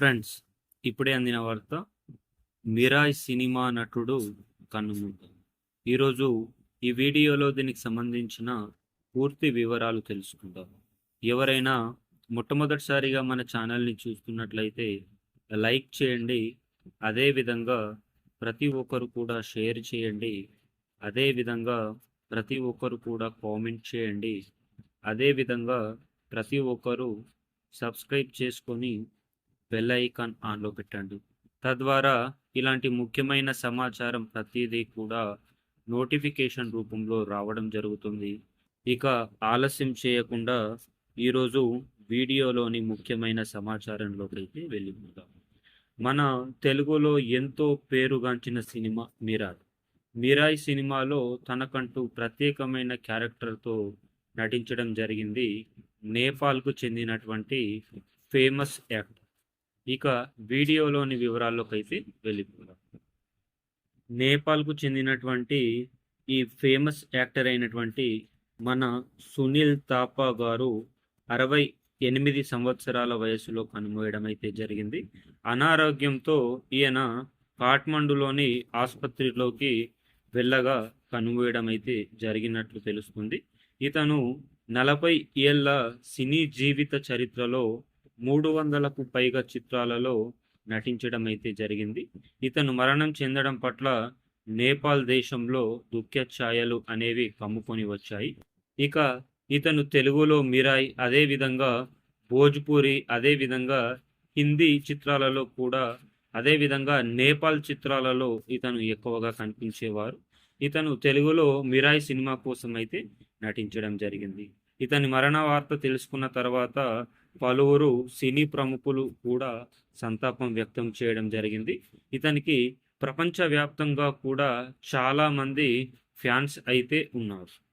Friends ఇప్పుడే అందిన వార్త మిరాయ్ సినిమా నటుడు కన్నుమూత. ఈరోజు ఈ వీడియోలో దీనికి సంబంధించిన పూర్తి వివరాలు తెలుసుకుందాం. ఎవరైనా మొట్టమొదటిసారిగా మన ఛానల్ని చూస్తున్నట్లయితే లైక్ చేయండి అదేవిధంగా ప్రతి ఒక్కరు కూడా షేర్ చేయండి అదేవిధంగా ప్రతి ఒక్కరు కూడా కామెంట్ చేయండి అదేవిధంగా ప్రతి ఒక్కరు సబ్స్క్రైబ్ చేసుకొని బెల్ ఐకాన్ ఆన్లో పెట్టండి. తద్వారా ఇలాంటి ముఖ్యమైన సమాచారం ప్రతిదీ కూడా నోటిఫికేషన్ రూపంలో రావడం జరుగుతుంది. ఇక ఆలస్యం చేయకుండా ఈరోజు వీడియోలోని ముఖ్యమైన సమాచారంలోకి వెళ్ళిపోతాం మన తెలుగులో ఎంతో పేరుగాంచిన సినిమా మిరాయ్. మిరాయ్ సినిమాలో తనకంటూ ప్రత్యేకమైన క్యారెక్టర్తో నటించడం జరిగింది. నేపాల్కు చెందినటువంటి ఫేమస్ యాక్టర్. ఇక వీడియోలోని వివరాల్లోకి అయితే వెళ్ళిపోదాం. నేపాల్కు చెందినటువంటి ఈ ఫేమస్ యాక్టర్ అయినటువంటి మన సునీల్ తాపా గారు అరవై ఎనిమిది సంవత్సరాల వయసులో కనుమోయడం అయితే జరిగింది. అనారోగ్యంతో ఈయన కాఠ్మండులోని ఆసుపత్రిలోకి వెళ్ళగా కనుమోయడం అయితే జరిగినట్లు తెలుస్తుంది. ఇతను నలభై ఏళ్ళ సినీ జీవిత చరిత్రలో మూడు వందలకు పైగా చిత్రాలలో నటించడం అయితే జరిగింది. ఇతను మరణం చెందడం పట్ల నేపాల్ దేశంలో దుఃఖ ఛాయలు అనేవి కమ్ముకొని వచ్చాయి. ఇక ఇతను తెలుగులో మిరాయ్ అదేవిధంగా భోజ్పూరి అదేవిధంగా హిందీ చిత్రాలలో కూడా అదేవిధంగా నేపాల్ చిత్రాలలో ఇతను ఎక్కువగా కనిపించేవారు. ఇతను తెలుగులో మిరాయ్ సినిమా కోసం అయితే నటించడం జరిగింది. ఇతని మరణ వార్త తెలుసుకున్న తర్వాత పలువురు సినీ ప్రముఖులు కూడా సంతాపం వ్యక్తం చేయడం జరిగింది. ఇతనికి ప్రపంచవ్యాప్తంగా కూడా చాలా మంది ఫ్యాన్స్ అయితే ఉన్నారు.